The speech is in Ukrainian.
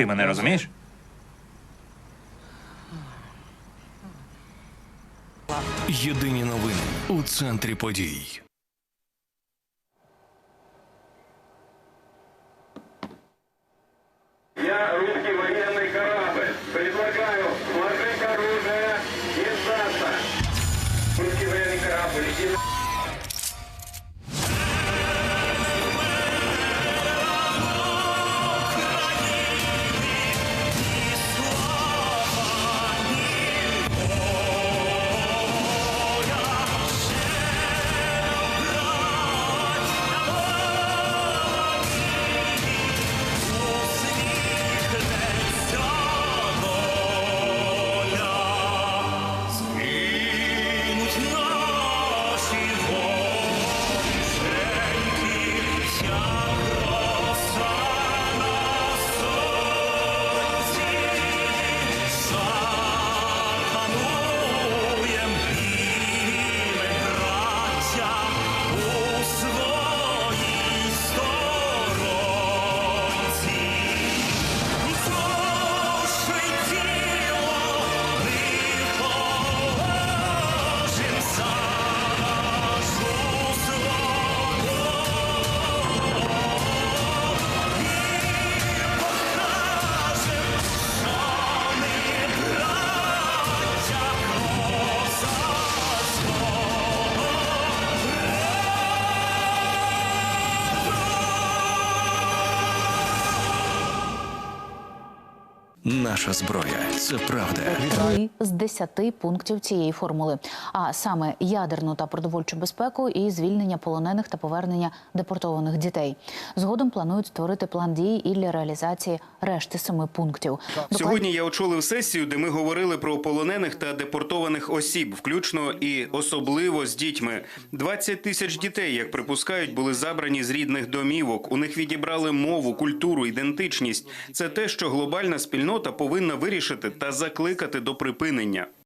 Ти мене розумієш? Єдині новини у центрі подій. Я русский военный корабль. Предлагаю сложить оружие и сдаться. Русский военный корабль. иди Наша зброя це правда. три з десяти пунктів цієї формули, а саме ядерну та продовольчу безпеку і звільнення полонених та повернення депортованих дітей. Згодом планують створити план дій і для реалізації решти семи пунктів. Докладні- Сьогодні я очолив сесію, де ми говорили про полонених та депортованих осіб, включно і особливо з дітьми. 20 тисяч дітей, як припускають, були забрані з рідних домівок. У них відібрали мову, культуру, ідентичність. Це те, що глобальна спільнота повинна вирішити та закликати до припинення.